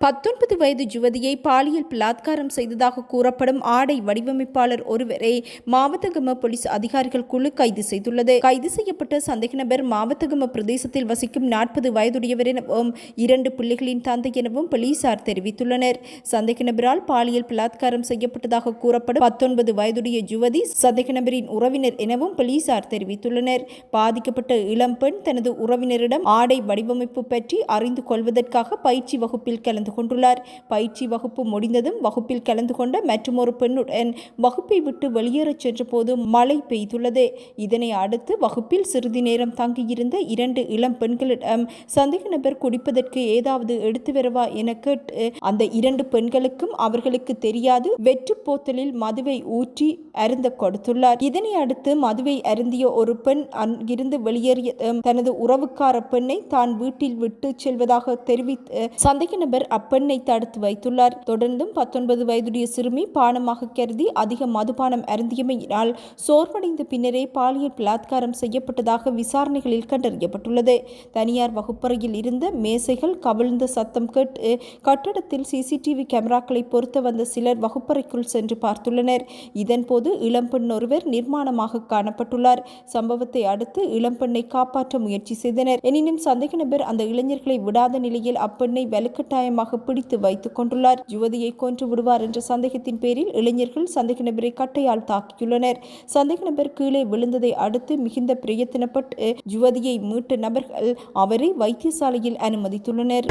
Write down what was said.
பத்தொன்பது வயது யுவதியை பாலியல் பலாத்காரம் செய்ததாக கூறப்படும் ஆடை வடிவமைப்பாளர் ஒருவரை மாவத்தகம போலீஸ் அதிகாரிகள் குழு கைது செய்துள்ளது. கைது செய்யப்பட்ட சந்தேக நபர் மாவத்தகம பிரதேசத்தில் வசிக்கும் நாற்பது வயதுடையவர் எனவும் இரண்டு பிள்ளைகளின் தந்தை எனவும் போலீசார் தெரிவித்துள்ளனர். சந்தேக நபரால் பாலியல் பலாத்காரம் செய்யப்பட்டதாக கூறப்படும் பத்தொன்பது வயதுடைய யுவதி சந்தேக நபரின் உறவினர் எனவும் போலீசார் தெரிவித்துள்ளனர். பாதிக்கப்பட்ட இளம்பெண் தனது உறவினரிடம் ஆடை வடிவமைப்பு பற்றி அறிந்து கொள்வதற்காக பயிற்சி வகுப்பில் கலந்து கொண்டுள்ளார். பயிற்சி வகுப்பு முடிந்ததும் வகுப்பில் கலந்து கொண்ட மற்றொரு பெண்ணுடன் வகுப்பை விட்டு வெளியேறச் சென்றபோது மழை பெய்துள்ளது. இதனை அடுத்து வகுப்பில் சிறிது நேரம் தங்கியிருந்த இரண்டு இளம் பெண்களிடம் சந்தேக நபர் குடிப்பதற்கு ஏதாவது எடுத்து வரவா என கேட்டு அந்த இரண்டு பெண்களுக்கும் அவர்களுக்கு தெரியாது. வெற்று போத்தலில் மதுவை ஊற்றி அருந்த கொடுத்துள்ளார். இதனை அடுத்து மதுவை அருந்திய ஒரு பெண் அங்கிருந்து வெளியேறிய தனது உறவுக்கார பெண்ணை தான் வீட்டில் விட்டு செல்வதாக தெரிவித்து சந்தேக நபர் அப்பெண்ணை தடுத்து வைத்துள்ளார். தொடர்ந்தும் பத்தொன்பது வயதுடைய சிறுமி பானமாக கருதி அதிக மதுபானம் அருந்தியமையினால் சோர்வடைந்த பின்னரே பாலியல் பலாத்காரம் செய்யப்பட்டதாக விசாரணைகளில் கண்டறியப்பட்டுள்ளது. தனியார் வகுப்பறையில் இருந்த மேசைகள் கவிழ்ந்த சத்தம் கேட்டு கட்டடத்தில் சிசிடிவி கேமராக்களை பொருத்த வந்த சிலர் வகுப்பறைக்குள் சென்று பார்த்துள்ளனர். இதன்போது இளம்பெண் ஒருவர் நிர்மாணமாக காணப்பட்டுள்ளார். சம்பவத்தை அடுத்து இளம்பெண்ணை காப்பாற்ற முயற்சி செய்தனர். எனினும் சந்தேக நபர் அந்த இளைஞர்களை விடாத நிலையில் அப்பெண்ணை வலுக்கட்டாயமாக பிடித்து வைத்துக் கொண்டுள்ளார். யுவதியை கொன்று விடுவார் என்ற சந்தேகத்தின் பேரில் இளைஞர்கள் சந்தேக நபரை கட்டையால் தாக்கியுள்ளனர். சந்தேக நபர் கீழே விழுந்ததை அடுத்து மிகுந்த பிரயத்தனப்பட்டு யுவதியை மீட்ட நபர்கள் அவரை வைத்தியசாலையில் அனுமதித்துள்ளனர்.